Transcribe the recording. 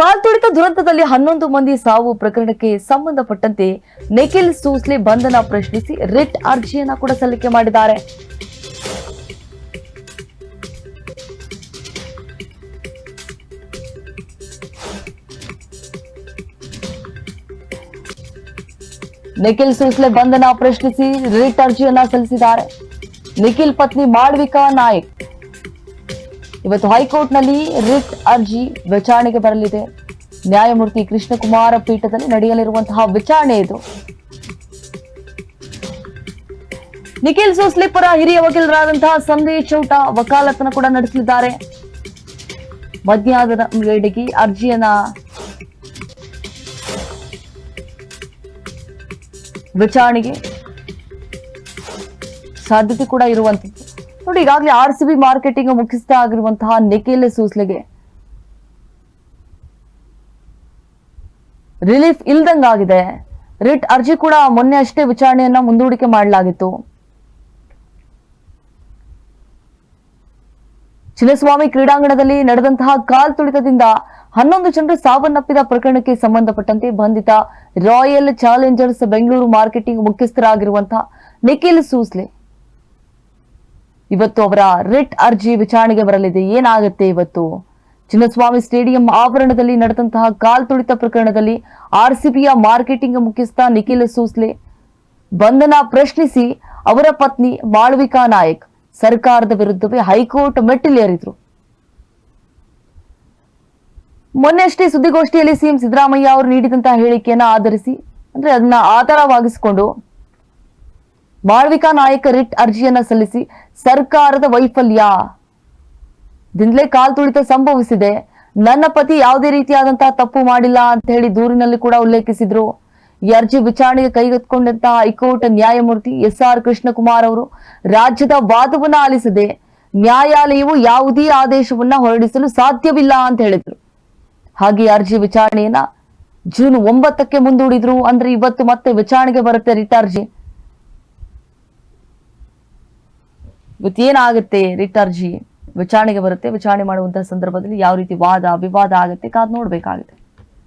ಕಾಲ್ತುಳಿತ ದುರಂತದಲ್ಲಿ ಹನ್ನೊಂದು ಮಂದಿ ಸಾವು ಪ್ರಕರಣಕ್ಕೆ ಸಂಬಂಧಪಟ್ಟಂತೆ ನಿಖಿಲ್ ಸೂಸ್ಲೆ ಬಂಧನ ಪ್ರಶ್ನಿಸಿ ರಿಟ್ ಅರ್ಜಿಯನ್ನ ಕೂಡ ಸಲ್ಲಿಕೆ ಮಾಡಿದ್ದಾರೆ. ನಿಖಿಲ್ ಸೂಸ್ಲೆ ಬಂಧನ ಪ್ರಶ್ನಿಸಿ ರಿಟ್ ಅರ್ಜಿಯನ್ನ ಸಲ್ಲಿಸಿದ್ದಾರೆ. ನಿಖಿಲ್ ಪತ್ನಿ ಮಾಳ್ವಿಕಾ ನಾಯಕ್ ಇವತ್ತು ಹೈಕೋರ್ಟ್ನಲ್ಲಿ ರಿಟ್ ಅರ್ಜಿ ವಿಚಾರಣೆಗೆ ಬರಲಿದೆ. ನ್ಯಾಯಮೂರ್ತಿ ಕೃಷ್ಣಕುಮಾರ ಪೀಠದಲ್ಲಿ ನಡೆಯಲಿರುವಂತಹ ವಿಚಾರಣೆ ಇದು. ನಿಖಿಲ್ ಸೋಸ್ಲೆ ಹಿರಿಯ ವಕೀಲರಾದಂತಹ ಸಂದೇಶ್ ಚೌಟ ವಕಾಲತನ ಕೂಡ ನಡೆಸಲಿದ್ದಾರೆ. ಮಧ್ಯಾಹ್ನದ ವೇಳೆಗೆ ಅರ್ಜಿಯನ್ನ ವಿಚಾರಣೆಗೆ ಸಾಧ್ಯತೆ ಕೂಡ ಇರುವಂತದ್ದು ನೋಡಿ, ಈಗಾಗಲೇ ಆರ್ ಸಿ ಬಿ ಮಾರ್ಕೆಟಿಂಗ್ ಮುಖ್ಯಸ್ಥ ಆಗಿರುವಂತಹ ನಿಖಿಲ್ ಸೂಸ್ಲೆಗೆ ರಿಲೀಫ್ ಇಲ್ದಂಗಾಗಿದೆ. ರಿಟ್ ಅರ್ಜಿ ಕೂಡ ಮೊನ್ನೆ ಅಷ್ಟೇ ವಿಚಾರಣೆಯನ್ನ ಮುಂದೂಡಿಕೆ ಮಾಡಲಾಗಿತ್ತು. ಚಿನ್ನಸ್ವಾಮಿ ಕ್ರೀಡಾಂಗಣದಲ್ಲಿ ನಡೆದಂತಹ ಕಾಲ್ ತುಳಿತದಿಂದ ಹನ್ನೊಂದು ಜನರು ಸಾವನ್ನಪ್ಪಿದ ಪ್ರಕರಣಕ್ಕೆ ಸಂಬಂಧಪಟ್ಟಂತೆ ಬಂಧಿತ ರಾಯಲ್ ಚಾಲೆಂಜರ್ಸ್ ಬೆಂಗಳೂರು ಮಾರ್ಕೆಟಿಂಗ್ ಮುಖ್ಯಸ್ಥರಾಗಿರುವಂತಹ ನಿಖಿಲ್ ಸೂಸ್ಲೆ. ಇವತ್ತು ಅವರ ರಿಟ್ ಅರ್ಜಿ ವಿಚಾರಣೆಗೆ ಬರಲಿದೆ. ಏನಾಗುತ್ತೆ ಇವತ್ತು? ಚಿನ್ನಸ್ವಾಮಿ ಸ್ಟೇಡಿಯಂ ಆವರಣದಲ್ಲಿ ನಡೆದಂತಹ ಕಾಲ್ ತುಳಿತ ಪ್ರಕರಣದಲ್ಲಿ ಆರ್ಸಿಬಿಯ ಮಾರ್ಕೆಟಿಂಗ್ ಮುಖ್ಯಸ್ಥ ನಿಖಿಲ್ ಸೂಸ್ಲೆ ಬಂಧನ ಪ್ರಶ್ನಿಸಿ ಅವರ ಪತ್ನಿ ಮಾಳವಿಕಾ ನಾಯಕ್ ಸರ್ಕಾರದ ವಿರುದ್ಧವೇ ಹೈಕೋರ್ಟ್ ಮೆಟ್ಟಿಲೇರಿದ್ರು. ಮೊನ್ನೆಯಷ್ಟೇ ಸುದ್ದಿಗೋಷ್ಠಿಯಲ್ಲಿ ಸಿಎಂ ಸಿದ್ದರಾಮಯ್ಯ ಅವರು ನೀಡಿದಂತಹ ಹೇಳಿಕೆಯನ್ನು ಆಧರಿಸಿ, ಅಂದ್ರೆ ಅದನ್ನ ಆಧಾರವಾಗಿಸಿಕೊಂಡು ಮಾಳ್ವಿಕಾ ನಾಯಕ ರಿಟ್ ಅರ್ಜಿಯನ್ನ ಸಲ್ಲಿಸಿ ಸರ್ಕಾರದ ವೈಫಲ್ಯ. ದಿಂದಲೇ ಕಾಲ್ ತುಳಿತ ಸಂಭವಿಸಿದೆ. ನನ್ನ ಪತಿ ಯಾವುದೇ ರೀತಿಯಾದಂತಹ ತಪ್ಪು ಮಾಡಿಲ್ಲ ಅಂತ ಹೇಳಿ ದೂರಿನಲ್ಲಿ ಕೂಡ ಉಲ್ಲೇಖಿಸಿದ್ರು. ಈ ಅರ್ಜಿ ವಿಚಾರಣೆಗೆ ಕೈಗೆತ್ತಿಕೊಂಡಂತಹ ಹೈಕೋರ್ಟ್ ನ್ಯಾಯಮೂರ್ತಿ ಎಸ್ ಆರ್ ಕೃಷ್ಣಕುಮಾರ್ ಅವರು ರಾಜ್ಯದ ವಾದವನ್ನ ಆಲಿಸದೆ ನ್ಯಾಯಾಲಯವು ಯಾವುದೇ ಆದೇಶವನ್ನ ಹೊರಡಿಸಲು ಸಾಧ್ಯವಿಲ್ಲ ಅಂತ ಹೇಳಿದ್ರು. ಹಾಗೆ ಅರ್ಜಿ ವಿಚಾರಣೆಯನ್ನ ಜೂನ್ ಒಂಬತ್ತಕ್ಕೆ ಮುಂದೂಡಿದ್ರು ಅಂದ್ರೆ ಇವತ್ತು ಮತ್ತೆ ವಿಚಾರಣೆಗೆ ಬರುತ್ತೆ ರಿಟ್ ಅರ್ಜಿ. ಇವತ್ತು ಏನಾಗುತ್ತೆ ರಿಟ್ ಅರ್ಜಿ ವಿಚಾರಣೆಗೆ ಬರುತ್ತೆ ವಿಚಾರಣೆ ಮಾಡುವಂತಹ ಸಂದರ್ಭದಲ್ಲಿ ಯಾವ ರೀತಿ ವಾದ ವಿವಾದ ಆಗುತ್ತೆ ಕಾದ್ ನೋಡ್ಬೇಕಾಗುತ್ತೆ.